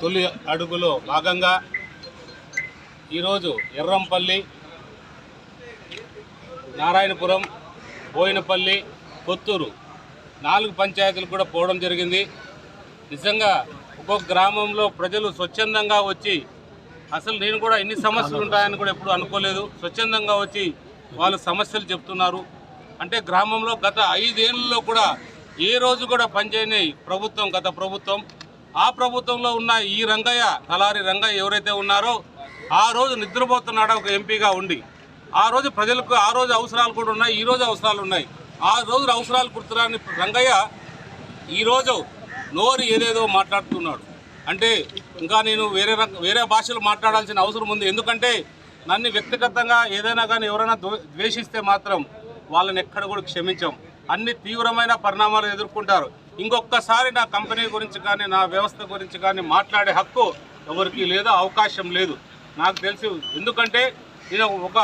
తొలి అడుగులో భాగంగా ఈరోజు ఎర్రంపల్లి నారాయణపురం బోయినపల్లి కొత్తూరు నాలుగు పంచాయతీలు కూడా పోవడం జరిగింది. నిజంగా ఒక్కొక్క గ్రామంలో ప్రజలు స్వచ్ఛందంగా వచ్చి అసలు నేను కూడా ఎన్ని సమస్యలు ఉంటాయని కూడా ఎప్పుడు అనుకోలేదు. స్వచ్ఛందంగా వచ్చి వాళ్ళు సమస్యలు చెప్తున్నారు. అంటే గ్రామంలో గత ఐదేళ్ళలో కూడా ఏ రోజు కూడా పనిచేయని ప్రభుత్వం గత ప్రభుత్వం ఆ ప్రభుత్వంలో ఉన్న ఈ రంగయ్య తలారి రంగయ్య ఎవరైతే ఉన్నారో ఆ రోజు నిద్రపోతున్నాడో ఒక ఎంపీగా ఉండి. ఆ రోజు ప్రజలకు ఆ రోజు అవసరాలు కూడా ఉన్నాయి ఈ రోజు అవసరాలు ఉన్నాయి. ఆ రోజు అవసరాలు గుర్తురాని రంగయ్య ఈరోజు నోరు ఏదేదో మాట్లాడుతున్నాడు. అంటే ఇంకా నేను వేరే రక వేరే భాషలు మాట్లాడాల్సిన అవసరం ఉంది. ఎందుకంటే నన్ను వ్యక్తిగతంగా ఏదైనా కానీ ఎవరైనా ద్వేషిస్తే మాత్రం వాళ్ళని ఎక్కడ కూడా క్షమించాం. అన్ని తీవ్రమైన పరిణామాలు ఎదుర్కొంటారు. ఇంకొకసారి నా కంపెనీ గురించి కానీ నా వ్యవస్థ గురించి కానీ మాట్లాడే హక్కు ఎవరికి లేదు అవకాశం లేదు. నాకు తెలిసి. ఎందుకంటే నేను ఒక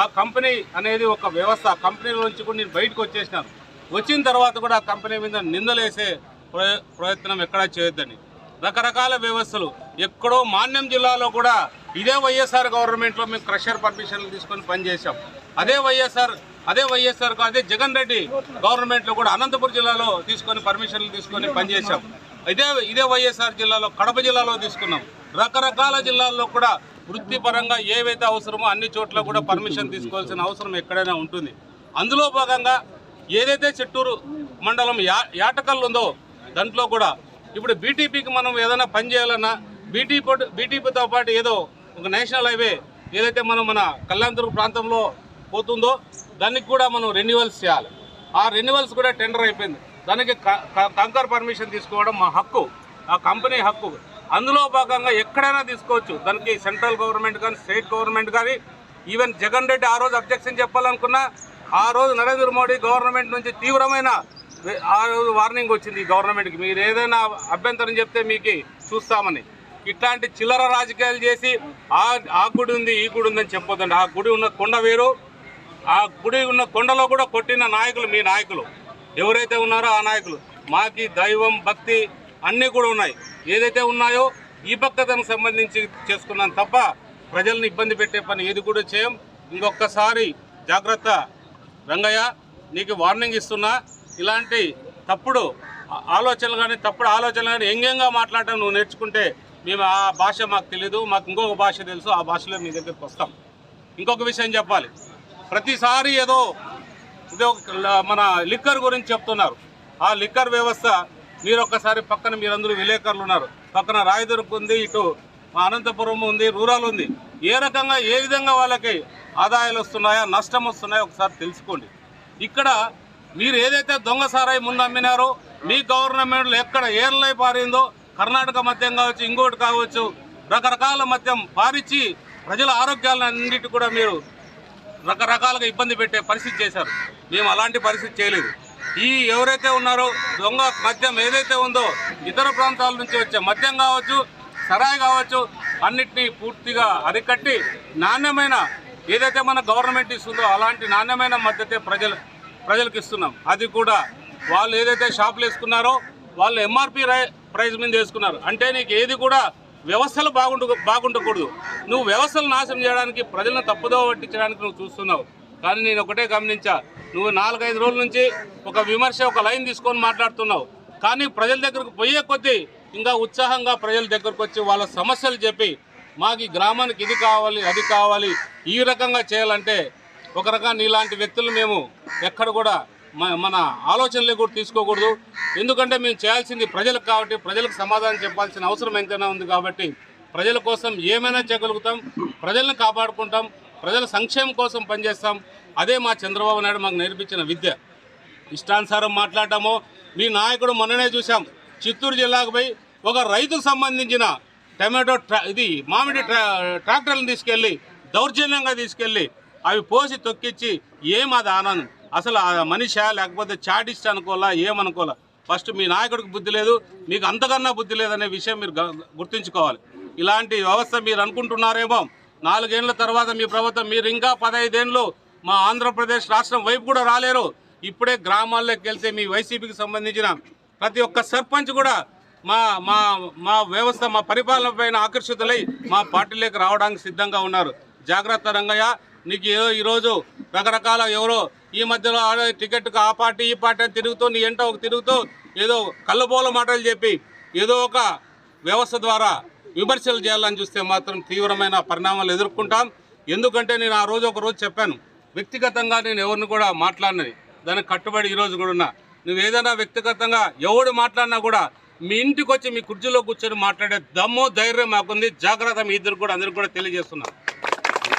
ఆ కంపెనీ అనేది ఒక వ్యవస్థ. కంపెనీ నుంచి కూడా నేను బయటకు వచ్చేసినాను. వచ్చిన తర్వాత కూడా ఆ కంపెనీ మీద నిందలేసే ప్రయత్నం ఎక్కడా చేయొద్దని. రకరకాల వ్యవస్థలు. ఎక్కడో మాన్యం జిల్లాలో కూడా ఇదే వైఎస్ఆర్ గవర్నమెంట్లో మేము క్రషర్ పర్మిషన్లు తీసుకొని పనిచేసాం అదే వైఎస్ఆర్ అదే వైఎస్ఆర్ అదే జగన్ రెడ్డి గవర్నమెంట్లో కూడా అనంతపురం జిల్లాలో తీసుకొని పర్మిషన్లు తీసుకొని పనిచేశాం. ఇదే ఇదే వైఎస్ఆర్ జిల్లాలో కడప జిల్లాలో తీసుకున్నాం. రకరకాల జిల్లాల్లో కూడా వృత్తిపరంగా ఏవైతే అవసరమో అన్ని చోట్ల కూడా పర్మిషన్ తీసుకోవాల్సిన అవసరం ఎక్కడైనా ఉంటుంది. అందులో భాగంగా ఏదైతే చిత్తూరు మండలం యా యాటకల్ ఉందో దాంట్లో కూడా ఇప్పుడు బీటీపీకి మనం ఏదైనా పని చేయాలన్నా బీటీ బీటీపీతో పాటు ఏదో ఒక నేషనల్ హైవే ఏదైతే మనం మన కళ్యాణదుర్గ ప్రాంతంలో పోతుందో దానికి కూడా మనం రెన్యువల్స్ చేయాలి. ఆ రెన్యువల్స్ కూడా టెండర్ అయిపోయింది. దానికి కంకర్ పర్మిషన్ తీసుకోవడం మా హక్కు ఆ కంపెనీ హక్కు. అందులో భాగంగా ఎక్కడైనా తీసుకోవచ్చు. దానికి సెంట్రల్ గవర్నమెంట్ కానీ స్టేట్ గవర్నమెంట్ కానీ ఈవెన్ జగన్ రెడ్డి ఆ రోజు అబ్జెక్షన్ చెప్పాలనుకున్నా ఆ రోజు నరేంద్ర మోడీ గవర్నమెంట్ నుంచి తీవ్రమైన ఆ రోజు వార్నింగ్ వచ్చింది ఈ గవర్నమెంట్కి మీరు ఏదైనా అభ్యంతరం చెప్తే మీకు చూస్తామని. ఇట్లాంటి చిల్లర రాజకీయాలు చేసి ఆ ఆ గుడి ఉంది ఈ గుడి ఉందని చెప్పొద్దండి. ఆ గుడి ఉన్న కొండ వేరు ఆ గుడి ఉన్న కొండలో కూడా కొట్టిన నాయకులు మీ నాయకులు. ఎవరైతే ఉన్నారో ఆ నాయకులు. మాకి దైవం భక్తి అన్నీ కూడా ఉన్నాయి. ఏదైతే ఉన్నాయో ఈ భక్తతకు సంబంధించి చేసుకున్నాం తప్ప ప్రజల్ని ఇబ్బంది పెట్టే పని ఏది కూడా చేయం. ఇంకొకసారి జాగ్రత్త. రంగయ్య నీకు వార్నింగ్ ఇస్తున్నా. ఇలాంటి తప్పుడు ఆ- ఆలోచనలు కానీ తప్పుడు ఆలోచనలు కానీ ఎంగంగా మాట్లాడటం నువ్వు నేర్చుకుంటే మేము ఆ భాష మాకు తెలియదు మాకు ఇంకొక భాష తెలుసు. ఆ భాషలో మీ దగ్గరికి వస్తాం. ఇంకొక విషయం చెప్పాలి. ప్రతిసారి ఏదో ఇదో మన లిక్కర్ గురించి చెప్తున్నారు. ఆ లిక్కర్ వ్యవస్థ మీరు ఒక్కసారి పక్కన మీరందరూ విలేకరులు ఉన్నారు. పక్కన రాయదుర్గ ఉంది ఇటు అనంతపురం ఉంది రూరల్ ఉంది. ఏ రకంగా ఏ విధంగా వాళ్ళకి ఆదాయాలు వస్తున్నాయా నష్టం వస్తున్నాయో ఒకసారి తెలుసుకోండి. ఇక్కడ మీరు ఏదైతే దొంగ సారాయి ముందు అమ్మినారో మీ గవర్నమెంట్లో ఎక్కడ ఏర్లై పారిందో కర్ణాటక మద్యం కావచ్చు ఇంకోటి కావచ్చు రకరకాల మద్యం పారిచ్చి ప్రజల ఆరోగ్యాలన్నిటి కూడా మీరు రకరకాలుగా ఇబ్బంది పెట్టే పరిస్థితి చేశారు. మేము అలాంటి పరిస్థితి చేయలేదు. ఈ ఎవరైతే ఉన్నారో దొంగ మద్యం ఏదైతే ఉందో ఇతర ప్రాంతాల నుంచి వచ్చే మద్యం కావచ్చు సరాయి కావచ్చు అన్నిటినీ పూర్తిగా అరికట్టి నాణ్యమైన ఏదైతే మన గవర్నమెంట్ ఇస్తుందో అలాంటి నాణ్యమైన మద్దతే ప్రజలు ప్రజలకు ఇస్తున్నాం. అది కూడా వాళ్ళు ఏదైతే షాపులు వేసుకున్నారో వాళ్ళు ఎంఆర్పి ప్రైస్ మీద వేసుకున్నారు. అంటే నీకు ఏది కూడా వ్యవస్థలు బాగుండు బాగుండకూడదు. నువ్వు వ్యవస్థలు నాశనం చేయడానికి ప్రజలను తప్పుదో పట్టించడానికి నువ్వు చూస్తున్నావు. కానీ నేను ఒకటే గమనించా నువ్వు నాలుగైదు రోజుల నుంచి ఒక విమర్శ ఒక లైన్ తీసుకొని మాట్లాడుతున్నావు. కానీ ప్రజల దగ్గరకు పోయే కొద్దీ ఇంకా ఉత్సాహంగా ప్రజల దగ్గరకు వచ్చి వాళ్ళ సమస్యలు చెప్పి మాకు ఈ గ్రామానికి ఇది కావాలి అది కావాలి ఈ రకంగా చేయాలంటే ఒక రకంగా నీలాంటి వ్యక్తులు మేము ఎక్కడ కూడా మన ఆలోచనలు కూడా తీసుకోకూడదు. ఎందుకంటే మేము చేయాల్సింది ప్రజలకు కాబట్టి ప్రజలకు సమాధానం చెప్పాల్సిన అవసరం ఎంతైనా ఉంది కాబట్టి ప్రజల కోసం ఏమైనా చేయగలుగుతాం ప్రజలను కాపాడుకుంటాం ప్రజల సంక్షేమం కోసం పనిచేస్తాం. అదే మా చంద్రబాబు నాయుడు మాకు నేర్పించిన విద్య. ఇష్టానుసారం మాట్లాడటము. మీ నాయకుడు మొన్ననే చూసాం చిత్తూరు జిల్లాకు పోయి ఒక రైతుకు సంబంధించిన టమాటో ట్రా ఇది మామిడి ట్రా ట్రాక్టర్లను తీసుకెళ్ళి దౌర్జన్యంగా తీసుకెళ్ళి అవి పోసి తొక్కిచ్చి ఏం అది ఆనందం అసలు ఆ మనిషా లేకపోతే చాటిస్ట్ అనుకోవాలా ఏమనుకోవాలా? ఫస్ట్ మీ నాయకుడికి బుద్ధి లేదు మీకు అంతకన్నా బుద్ధి లేదనే విషయం మీరు గుర్తుంచుకోవాలి. ఇలాంటి వ్యవస్థ మీరు అనుకుంటున్నారేమో నాలుగేళ్ళ తర్వాత మీ ప్రభుత్వం మీరు ఇంకా పదహైదేళ్ళు మా ఆంధ్రప్రదేశ్ రాష్ట్రం వైపు కూడా రాలేరు. ఇప్పుడే గ్రామాల్లోకి వెళ్తే మీ వైసీపీకి సంబంధించిన ప్రతి ఒక్క సర్పంచ్ కూడా మా మా మా వ్యవస్థ మా పరిపాలన పైన ఆకర్షితులై మా పార్టీలోకి రావడానికి సిద్ధంగా ఉన్నారు. జాగ్రత్త రంగయ్య నీకు ఏదో ఈరోజు రకరకాల ఎవరో ఈ మధ్యలో ఆడ టికెట్కి ఆ పార్టీ ఈ పార్టీ అని తిరుగుతూ నీ ఎంట ఒక తిరుగుతూ ఏదో కళ్ళబోల మాటలు చెప్పి ఏదో ఒక వ్యవస్థ ద్వారా విమర్శలు చేయాలని చూస్తే మాత్రం తీవ్రమైన పరిణామాలు ఎదుర్కొంటాం. ఎందుకంటే నేను ఆ రోజు ఒక రోజు చెప్పాను. వ్యక్తిగతంగా నేను ఎవరిని కూడా మాట్లాడినది దానికి కట్టుబడి ఈరోజు కూడా ఉన్నా. నువ్వు ఏదైనా వ్యక్తిగతంగా ఎవడు మాట్లాడినా కూడా మీ ఇంటికి వచ్చి మీ కుర్చీలో కూర్చొని మాట్లాడే దమ్ము ధైర్యం మాకుంది. జాగ్రత్త మీ ఇద్దరు కూడా అందరికి కూడా తెలియజేస్తున్నాను